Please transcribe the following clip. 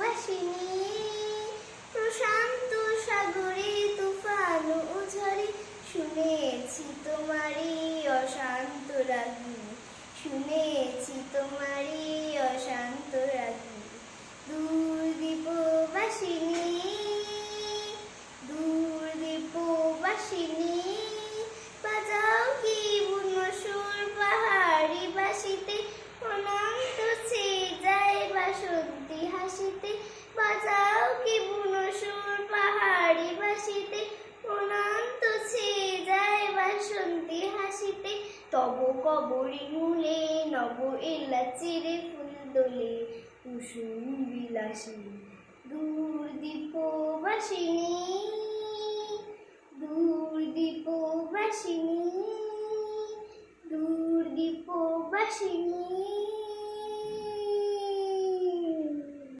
বাসিনী প্রশান্ত সাগরে তুফান ও ঝড়ে শুনেছি তোমারই অশান্ত রাগিনী শুনেছি তোমার তব কবরী মূলে, নব এলা চিরে ফুল দোলে। কুসুম বিলাসী দূর দীপবাসিনী দূর দীপবাসিনী দূর দীপবাসিনী।